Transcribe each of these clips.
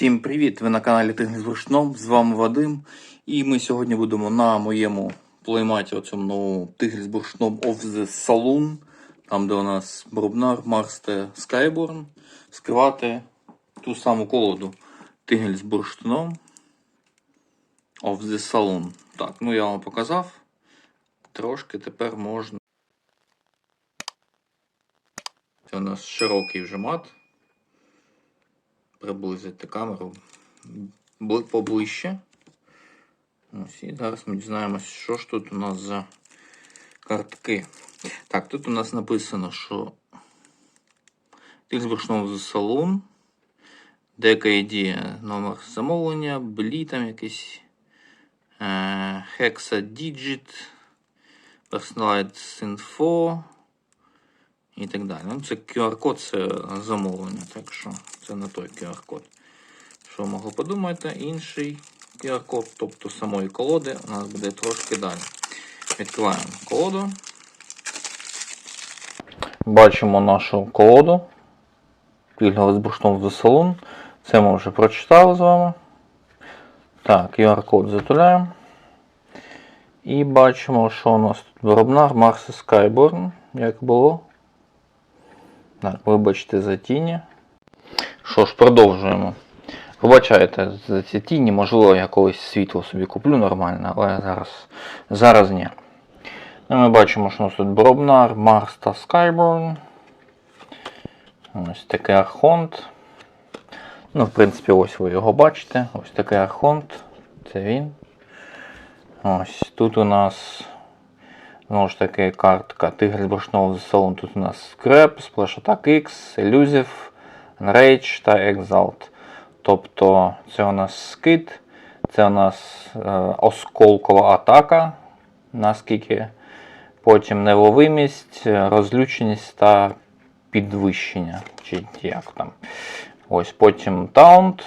Всім привіт! Ви на каналі Тигр з Вишном, з вами Вадим. І ми сьогодні будемо на моєму плейматі, оцьому новому Тигр з бурштном of the Saloon, там де у нас Брубнар, Марсте, Skyborn, скривати ту саму колоду Тигель з бурштином of the Saloon. Так, ну я вам показав. Трошки тепер можна. Це у нас широкий вже мат приблизити камеру поближче. Ось, і зараз ми дізнаємося, що ж тут у нас за картки. Так, тут у нас написано, що за салон, дека ID номер замовлення, блі там якийсь е, Hexa Digit, Personalized Info і так далі. Ну, це QR-код, це замовлення, так що це не той QR-код. Що могло подумати, інший QR-код, тобто самої колоди, у нас буде трошки далі. Відкриваємо колоду. Бачимо нашу колоду. Пільговий з бурштом в салон. Це ми вже прочитали з вами. Так, QR-код затуляємо. І бачимо, що у нас тут виробнар Марси Skyborn, як було. Так, вибачте за тіні. Що ж, продовжуємо. Вибачайте за ці тіні, можливо, я колись світло собі куплю нормально, але зараз, зараз ні. Ну, ми бачимо, що у нас тут Бробнар, Марс та Skyborn. Ось такий архонт. Ну, в принципі, ось ви його бачите. Ось такий архонт. Це він. Ось тут у нас Знову ж таки, картка Тигр з башного салон. Тут у нас Scrap, Splash Attack X, Elusive, Enrage та Exalt. Тобто це у нас скид, це у нас е, осколкова атака, наскільки потім невловимість, розлюченість та підвищення. Чи як там. Ось Потім таунт,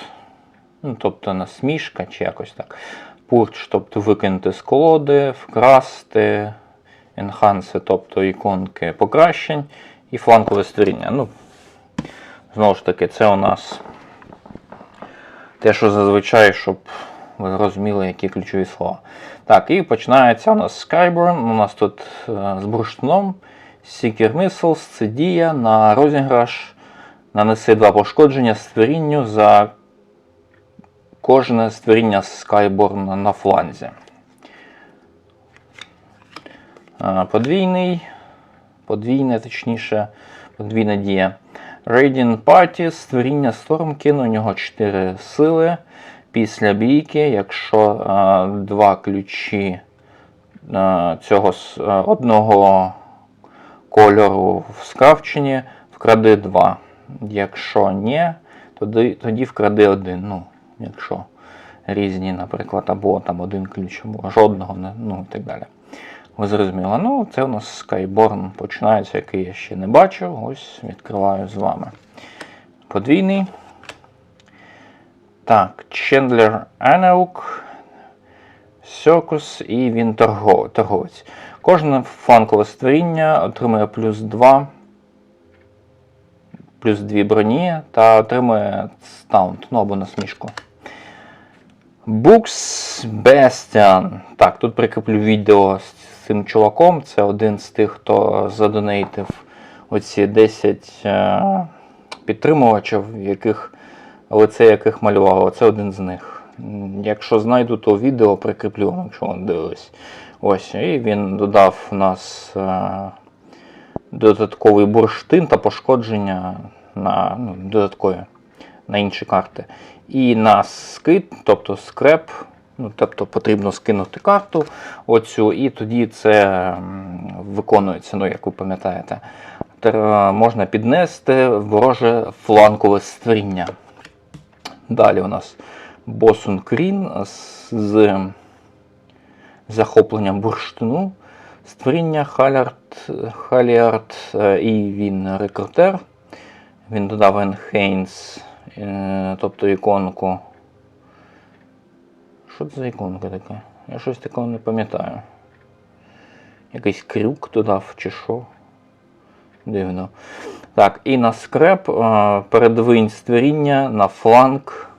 ну, тобто насмішка, чи якось так. Пурч, тобто викинути з колоди, вкрасти енханси, тобто іконки покращень і фланкове створіння. Ну, Знову ж таки, це у нас те, що зазвичай, щоб ви розуміли, які ключові слова. Так, і починається у нас Skyborn. У нас тут е, з бурштином. Seeker Missiles, це дія на розіграш. Нанеси два пошкодження створінню за кожне створіння Skyborn на фланзі. Подвійний, подвійне, точніше, подвійна дія. Radiant Party, створіння Stormkin, у нього 4 сили. Після бійки, якщо а, два ключі а, цього одного кольору в скрафченні, вкради 2. Якщо ні, тоді, тоді вкради один. Ну, якщо різні, наприклад, або там один ключ, або жодного, ну і так далі. Ви зрозуміли. Ну, це у нас Skyborn починається, який я ще не бачив. Ось відкриваю з вами. Подвійний. Так, Chandler Анеук, Circus і він торго- торговець. Кожне фланкове створіння отримує плюс 2, плюс 2 броні та отримує стаунт, ну або насмішку. Букс Бестіан. Так, тут прикріплю відео з цим чуваком. Це один з тих, хто задонейтив оці 10 е, підтримувачів, яких лице яких малювало. Це один з них. Якщо знайду, то відео прикріплю, вам, якщо ви дивились. Ось, і він додав у нас е, додатковий бурштин та пошкодження на ну, додаткові на інші карти. І на скид, тобто скреп, ну, тобто потрібно скинути карту оцю, і тоді це виконується, ну, як ви пам'ятаєте. Можна піднести вороже фланкове створіння. Далі у нас Босун Крін з, захопленням бурштину. Створіння Халярд, Халіард е, і він рекрутер. Він додав Enhance, е, тобто іконку. Що це за іконка така? Я щось такого не пам'ятаю. Якийсь крюк додав чи що. Дивно. Так, і на скреп е, передвинь створіння на фланг.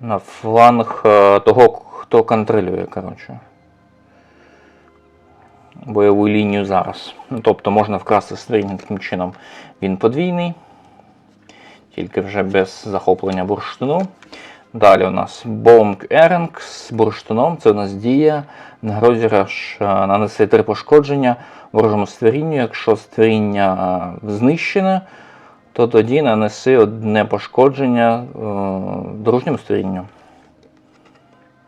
На фланг е, того, хто контролює, коротше. Бойову лінію зараз. Ну, тобто можна вкрасти створіння таким чином. Він подвійний тільки вже без захоплення бурштину. Далі у нас Бомк Еринг з бурштином. Це у нас дія. На розіграш е, три пошкодження ворожому створінню. Якщо створіння е, знищене, то тоді нанеси одне пошкодження е, дружньому створінню.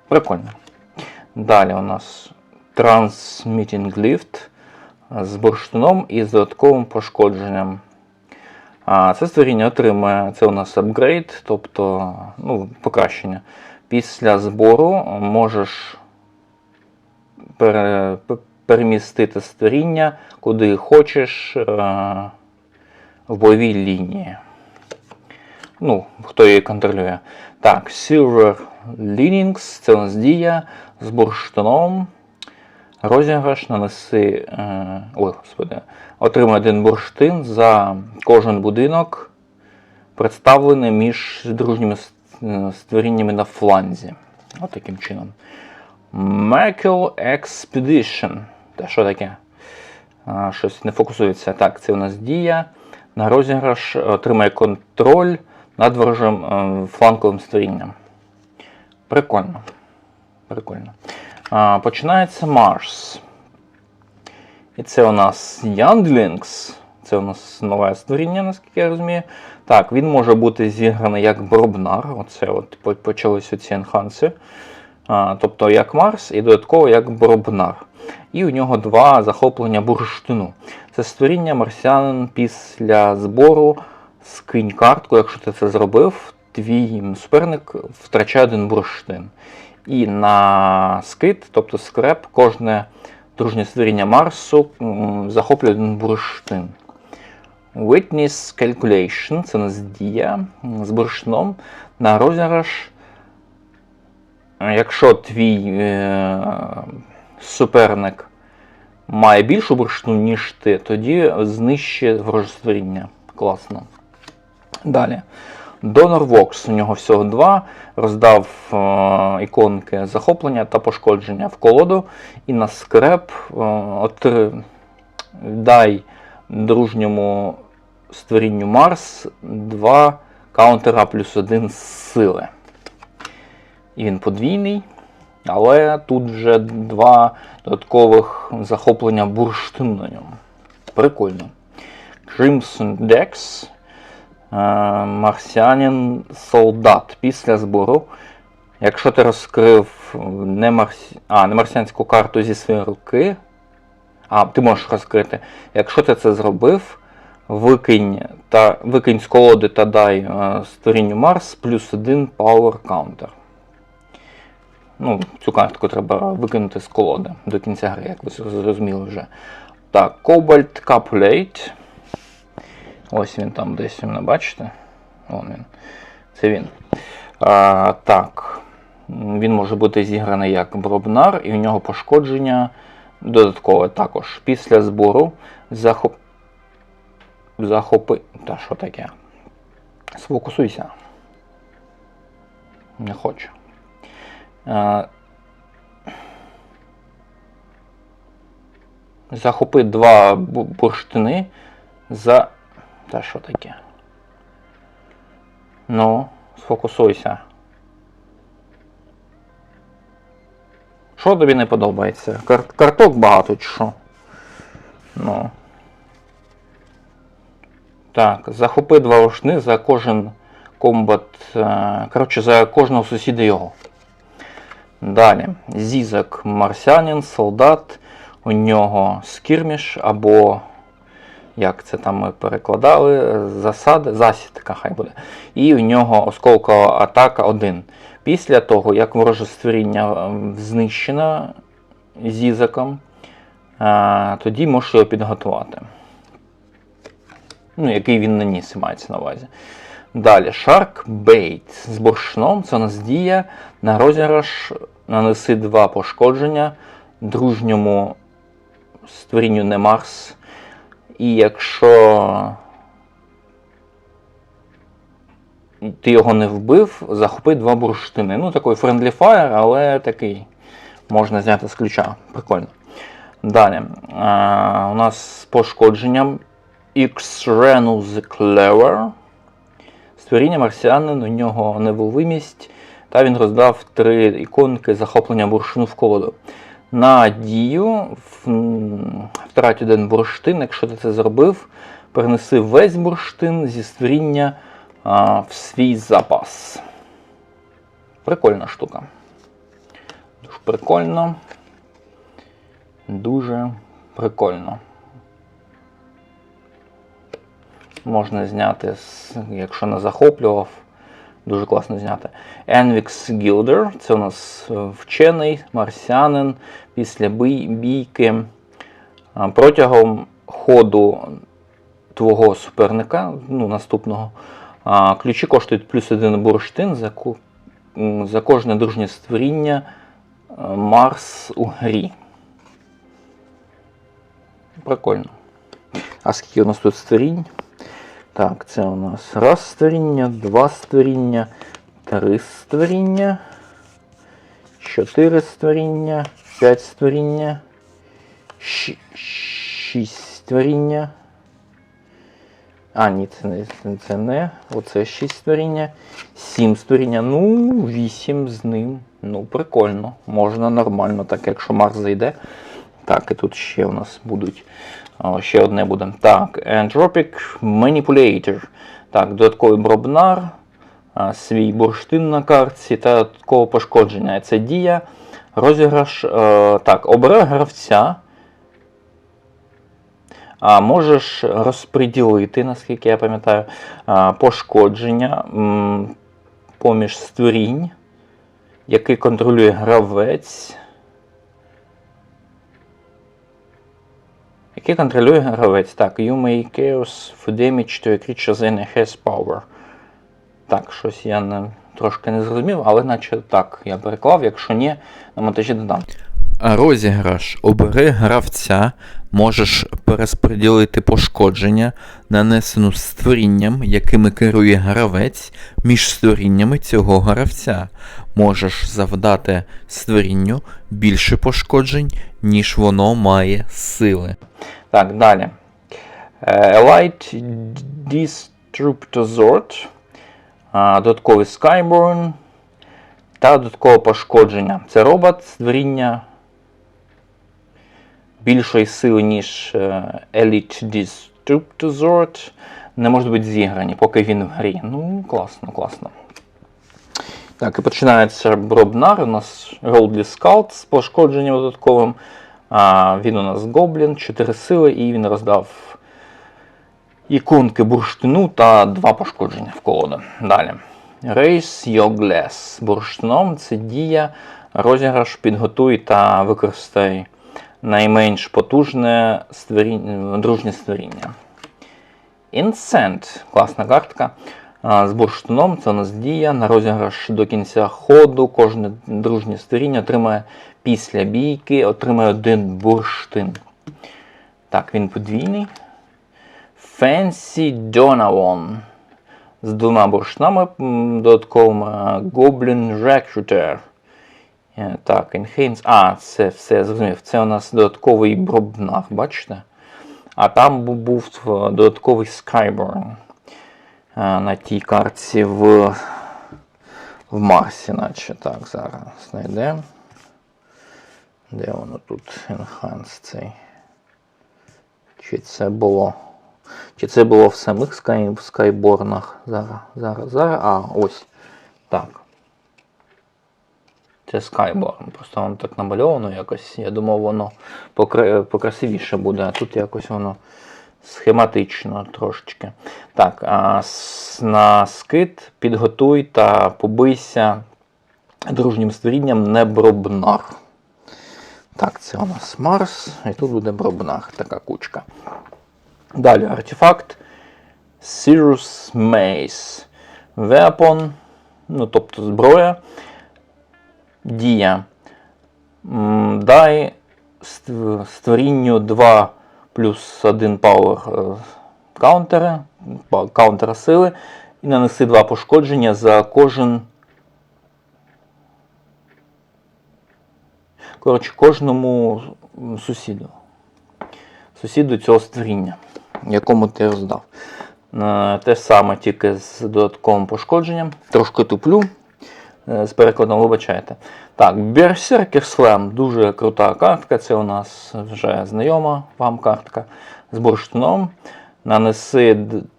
Прикольно. Далі у нас Transmitting Lift з бурштином і з додатковим пошкодженням. А це створіння отримує це у нас апгрейд, тобто ну, покращення. Після збору можеш пере, перемістити створіння куди хочеш е, в бойовій лінії. Ну, хто її контролює. Так, Silver Linings, це у нас дія з бурштином. Розіграш нанеси. Е, ой, господи. Отримай один бурштин за кожен будинок, представлений між дружніми е, створіннями на фланзі. От таким чином. Merkel Expedition. Та що таке? Щось не фокусується. Так, це у нас дія. На розіграш отримає контроль над ворожим е, фланковим створінням. Прикольно. Прикольно. Починається Марс. І це у нас Younglings. Це у нас нове створіння, наскільки я розумію. Так, він може бути зіграний як Бробнар. Оце от по- почалися ці енханси. А, тобто як Марс і додатково як Бробнар. І у нього два захоплення бурштину. Це створіння марсіанин після збору скинь картку, якщо ти це зробив, твій суперник втрачає один бурштин. І на скид, тобто скреп, кожне дружнє створіння Марсу захоплює один бурштин. Witness Calculation це нас дія з бурштином на розіграш. Якщо твій е, суперник має більшу бурштину, ніж ти, тоді знищує вороже створіння. Класно. Далі. Донор Vox, у нього всього два. Роздав е, іконки захоплення та пошкодження в колоду. І на скреп е, дай дружньому створінню Марс 2 каунтера плюс 1 з сили. І він подвійний. Але тут вже два додаткових захоплення бурштину на ньому. Прикольно. Crimson Dex. Е, Марсіанин солдат після збору. Якщо ти розкрив не, марсі... а, не марсіанську карту зі своєї руки, а, ти можеш розкрити. Якщо ти це зробив, викинь, та, викинь з колоди та дай е, створінню Марс плюс один Power Counter. Ну, цю картку треба викинути з колоди до кінця гри, як ви зрозуміли вже. Так, Cobalt Capulate. Ось він там десь мене бачите. Вон він. Це він. А, так. Він може бути зіграний як Бробнар, і у нього пошкодження додаткове також. Після збору захоп... захопи. Та що таке? Сфокусуйся. Не хочу. А, захопи два бурштини за. Та що таке? Ну, сфокусуйся. Що тобі не подобається? Кар- карток багато чи що? Ну. Так, захопи два рушни за кожен комбат. е, Коротше, за кожного сусіда його. Далі. Зізок марсіанин, солдат. У нього скірміш або. Як це там ми перекладали? Засади, засідка хай буде. І у нього осколкова атака 1. Після того, як вороже створіння знищено зізаком, тоді можеш його підготувати. Ну, який він наніс, мається на увазі. Далі, Shark Bait з бурштином. Це у нас дія на розіграш нанеси два пошкодження дружньому створінню не Марс. І якщо ти його не вбив, захопи два бурштини. Ну, такий friendly fire, але такий можна зняти з ключа. Прикольно. Далі. А, у нас з пошкодженням X-Renus Clever. Створіння марсіанин, у нього невиловимість, та він роздав три іконки захоплення бурштину в колоду. На дію втрать один бурштин, якщо ти це зробив, перенеси весь бурштин зі створіння а, в свій запас. Прикольна штука. Дуже прикольно. Дуже прикольно. Можна зняти, якщо не захоплював. Дуже класно зняти. Envix Gilder, це у нас е, вчений марсіанин після бій- бійки. Протягом ходу твого суперника, ну, наступного, ключі коштують плюс один бурштин за, за кожне дружнє створіння е, Марс у грі. Прикольно. А скільки у нас тут створінь? Так, це у нас раз створіння, два створіння, три створіння, чотири створіння, п'ять створіння, шість створіння. А, ні, це не, це не. Оце шість створіння. Сім створіння. Ну, вісім з ним. Ну, прикольно. Можна нормально, так якщо Марс зайде. Так, і тут ще у нас будуть. О, ще одне буде. Так, Entropic Manipulator. Так, додатковий бробнар, свій бурштин на картці та додаткове пошкодження. Це дія. Розіграш. е, так, обирай гравця. А, можеш розподілити, наскільки я пам'ятаю, пошкодження поміж створінь, який контролює гравець. Який контролює гравець. Так, you may chaos for damage to a creature then has power. Так, щось я не, трошки не зрозумів, але наче так я переклав, якщо ні, на монтажі додам. Розіграш. Обери гравця, можеш пересподілити пошкодження, нанесену створінням, якими керує гравець, між створіннями цього гравця. Можеш завдати створінню більше пошкоджень, ніж воно має сили. Так, далі. Е, Elite Disruptozord, додатковий Skyborn та додаткове пошкодження. Це робот створіння більшої сили, ніж е, Elite Disruptozord. Не можуть бути зіграні, поки він в грі. Ну, класно, класно. Так, і починається Бробнар. У нас Roldly Scout з пошкодженням додатковим. А, він у нас гоблін, 4 сили, і він роздав іконки бурштину та 2 пошкодження в колоду. Далі. Race Your Glass. Бурштином це дія, розіграш, підготуй та використай найменш потужне створіння, дружнє створіння. Incent. Класна картка. З бурштином це у нас дія. На розіграш до кінця ходу. Кожне дружнє створіння отримає після бійки, отримає один бурштин. Так, він подвійний. Fancy Donovan. З двома бурштинами додатковими. Goblin Recruiter. Е, Так, Enhance. А, це все зрозумів. Це у нас додатковий бробнар, бачите? А там був додатковий Skyborn е, на тій картці в, в Марсі, наче. Так, зараз знайдемо. Де воно тут Enhance цей? Чи це було? Чи це було в самих скайборнах? Зараз, зараз, зараз. А, ось. Так. Це Skyborn. Просто воно так намальовано якось. Я думав, воно покра- покрасивіше буде, а тут якось воно схематично трошечки. Так, а на скид підготуй та побийся дружнім створінням Небробнар. Так, це у нас Марс, і тут буде Бробнар, така кучка. Далі артефакт Sirius Mace. Weapon, ну тобто зброя. Дія. Дай створінню 2 плюс 1 пауер е, каунтери, каунтера сили. І нанеси два пошкодження за кожен. Коротше, кожному сусіду. Сусіду цього створіння, якому ти роздав. Е, Те ж саме, тільки з додатковим пошкодженням. Трошки туплю. Е, З перекладом вибачайте. Так, Berserker Slam дуже крута картка. Це у нас вже знайома вам картка з бурштином. Нанеси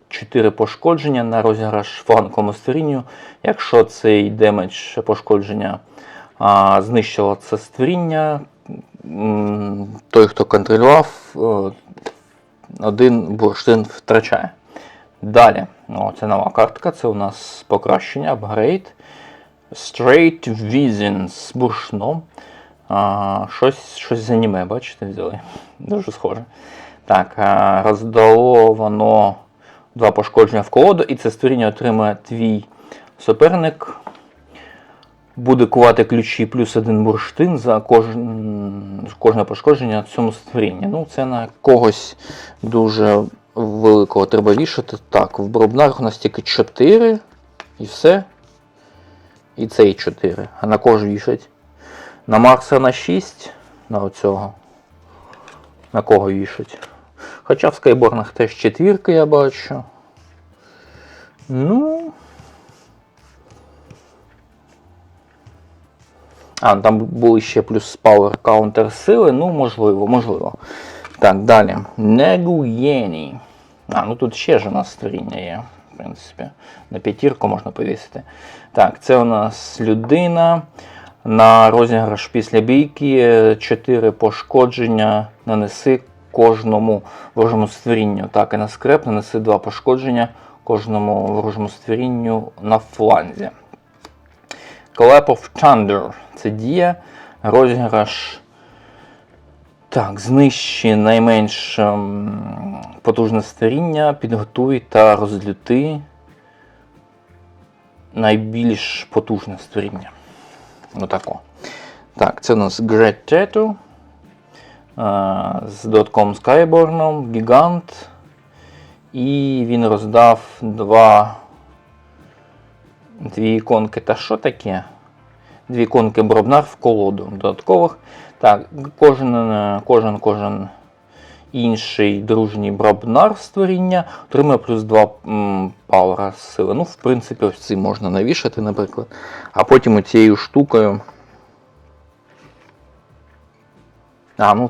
4 пошкодження на розіграш фланковому створінню. Якщо цей демедж пошкодження а, знищило це створіння, той, хто контролював, один бурштин втрачає. Далі, о, це нова картка, це у нас покращення, апгрейд. Straight Vision з бурштином. А, щось, щось з аніме, бачите, взяли. Дуже схоже. Так, а, роздало два пошкодження в колоду, і це створіння отримає твій суперник. Буде кувати ключі плюс один бурштин за кожен, кожне пошкодження цьому створінні. Ну, це на когось дуже великого треба вішати. Так, в бробнарах у нас тільки 4 і все. І цей 4. А на кого ж вішать? На Марса на 6, на оцього. На кого вішать? Хоча в скайборнах теж четвірки я бачу. Ну. А, там були ще плюс Power Counter сили, ну, можливо, можливо. Так, далі. Негуєні. А, ну тут ще ж у нас створіння є, в принципі. На п'ятірку можна повісити. Так, це у нас людина. На розіграш після бійки 4 пошкодження нанеси кожному ворожому створінню. Так, і на скреп нанеси 2 пошкодження кожному ворожому створінню на фланзі. Clap of Thunder. Це дія. Розіграш. Так, знищи найменш ем, потужне створіння, підготуй та розлюти найбільш потужне створіння. Отако. Так, це у нас Great Tattoo. е, З додатком Skyborn, Гігант. І він роздав два. Дві іконки. Та що таке? Дві іконки Бробнар в колоду додаткових. Так, кожен, е, кожен, кожен інший дружній Бробнар створіння отримує плюс 2 м, пауера сили. Ну, в принципі, ось ці можна навішати, наприклад. А потім цією штукою. А, ну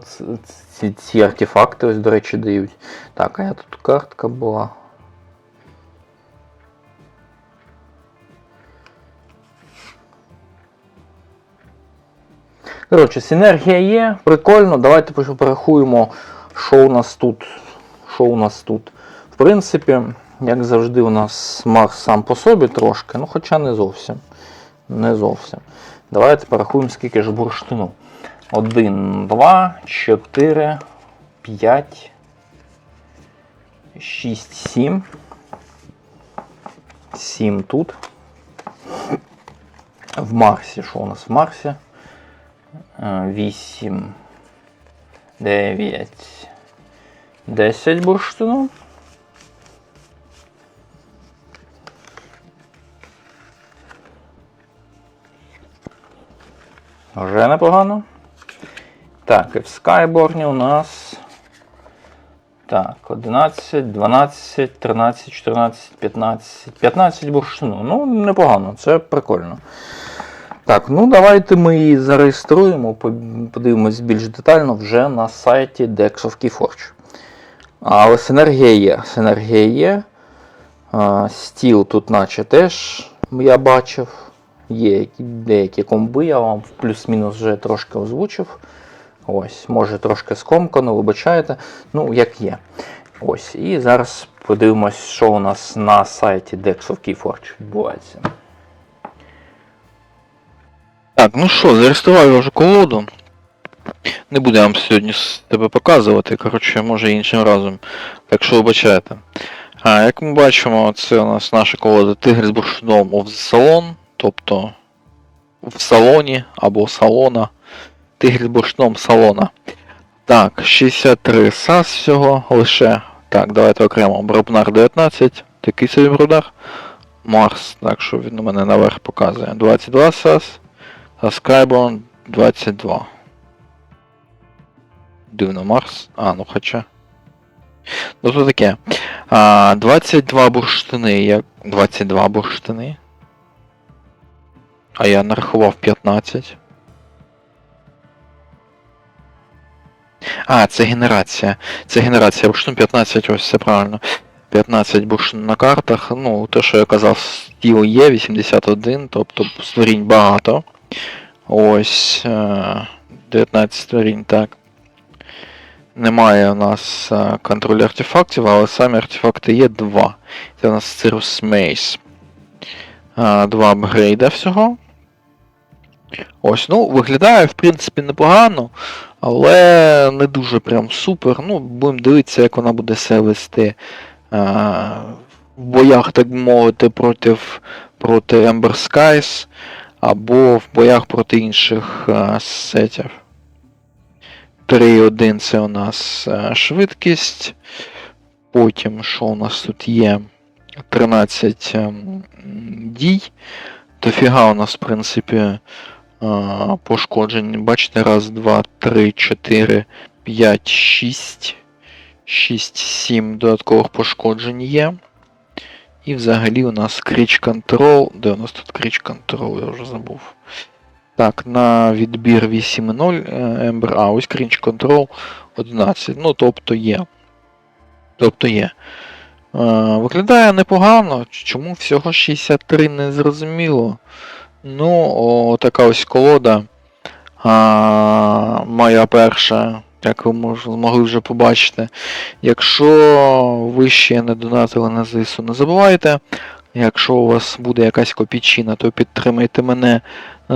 ці, ці артефакти, ось, до речі, дають. Так, а я тут картка була. Коротше, синергія є, прикольно. Давайте порахуємо, що у нас тут. Що у нас тут. В принципі, як завжди, у нас Марс сам по собі трошки, ну хоча не зовсім. Не зовсім. Давайте порахуємо, скільки ж бурштину. 1, 2, 4, 5, 6, 7. 7 тут. В Марсі. Що у нас в Марсі? 8, 9, 10 бурштину. Вже непогано. Так, і в Скайборні у нас. Так, 11, 12, 13, 14, 15. 15 бурштину. Ну, непогано, це прикольно. Так, ну давайте ми її зареєструємо, подивимось більш детально вже на сайті Dex of Keyforge. Але синергія є. Синергія є. Стіл тут наче теж я бачив. Є деякі комби, я вам плюс-мінус вже трошки озвучив. Ось, може трошки скомкано, вибачаєте. Ну, як є. Ось. І зараз подивимось, що у нас на сайті Dex of Keyforge відбувається. Так, ну що, зареєстрував я вже колоду. Не буду я вам сьогодні з тебе показувати, коротше, може іншим разом, якщо вибачаєте. А, як ми бачимо, це у нас наша колода Тигр з бурштином the Salon, тобто в салоні або салона. Тигр з бурштином салона. Так, 63 САС всього лише. Так, давайте окремо. Бробнар 19, такий собі бробнар. Марс, так що він у мене наверх показує. 22 САС, а Skyborn 22. Дивно Марс. А, ну хоча. Ну то таке. А, 22 бурштини. Як... 22 бурштини. А я нарахував 15. А, це генерація. Це генерація бурштин 15, ось все правильно. 15 бурштин на картах. Ну, те, що я казав, стіл є 81, тобто створінь багато. Ось. е, 19 створінь, так. Немає у нас е, контролю артефактів, але самі артефакти є два. Це у нас Cirrus Maze. Е, Два апгрейда всього. Ось, ну, виглядає, в принципі, непогано, але не дуже прям супер. Ну, будемо дивитися, як вона буде себе вести е, в боях, так би мовити, проти, проти Ember Skies або в боях проти інших е, сетів. 3.1 це у нас е, швидкість. Потім, що у нас тут є? 13 ем, дій. Дофіга у нас, в принципі, е, пошкоджень. Бачите, раз, два, три, чотири, п'ять, шість. 6, 7 додаткових пошкоджень є. І взагалі у нас Кріч Control. Де у нас тут Кріч Control, я вже забув. Так, на відбір 8.0 е, Ember, а ось Крінч Control 11. Ну, тобто є. Тобто є. Е, виглядає непогано. Чому всього 63 не зрозуміло. Ну, о, така ось колода. А, моя перша, як ви могли вже побачити. Якщо ви ще не донатили на ЗСУ, не забувайте. Якщо у вас буде якась копійчина, то підтримайте мене. Е,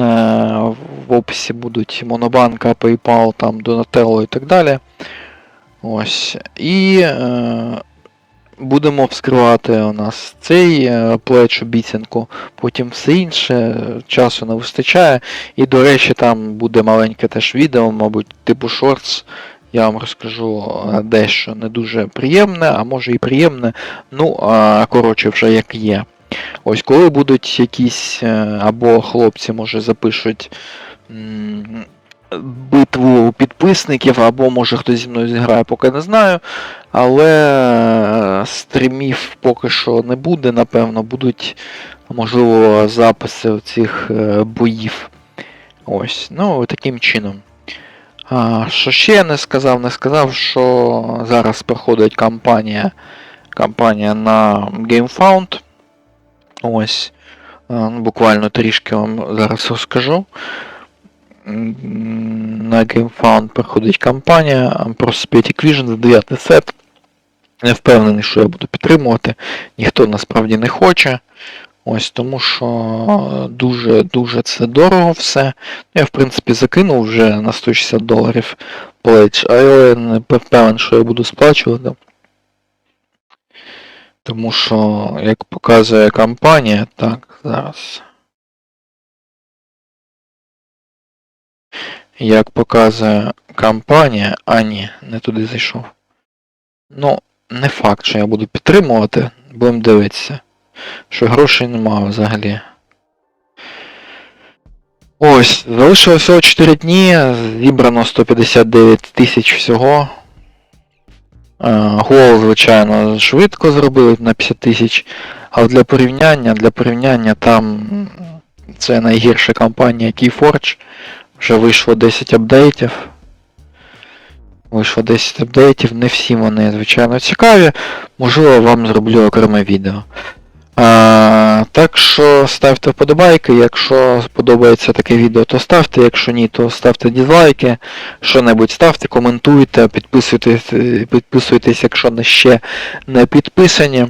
в описі будуть Монобанка, PayPal, там, Donatello і так далі. Ось. І е, будемо вскривати у нас цей е, плеч обіцянку, потім все інше, часу не вистачає. І, до речі, там буде маленьке теж відео, мабуть, типу шортс. Я вам розкажу е, дещо не дуже приємне, а може і приємне. Ну, а, коротше, вже як є. Ось коли будуть якісь е, або хлопці, може, запишуть битву підписників, або може хтось зі мною зіграє, поки не знаю. Але е, стрімів поки що не буде, напевно, будуть, можливо, записи цих е, боїв. Ось, ну, таким чином. А, що ще я не сказав? Не сказав, що зараз проходить кампанія, кампанія на GameFound. Ось. Ну, буквально трішки вам зараз розкажу. На GameFound проходить кампанія про Spetic Vision 9 сет. Не впевнений, що я буду підтримувати. Ніхто насправді не хоче. Ось тому що дуже-дуже це дорого все. Я, в принципі, закинув вже на 160 доларів плеч, але не впевнений, що я буду сплачувати. Тому що, як показує кампанія, так, зараз. Як показує кампанія, а ні, не туди зайшов. Ну, не факт, що я буду підтримувати, будемо дивитися. Що грошей немає взагалі. Ось, залишилось всього 4 дні, зібрано 159 тисяч всього. Е, Гол, звичайно, швидко зробили на 50 тисяч. Але для порівняння, для порівняння там це найгірша компанія Keyforge. Вже вийшло 10 апдейтів. Вийшло 10 апдейтів, не всі вони, звичайно, цікаві. Можливо, вам зроблю окреме відео. А, так що ставте вподобайки, якщо сподобається таке відео, то ставте, якщо ні, то ставте дізлайки, що-небудь ставте, коментуйте, підписуйтесь, е, підписуйтесь, якщо не ще не підписані.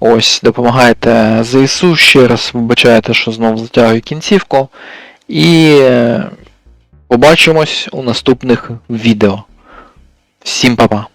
Ось, допомагайте ЗСУ ще раз, вибачайте, що знову затягую кінцівку. І е, побачимось у наступних відео. Всім па-па!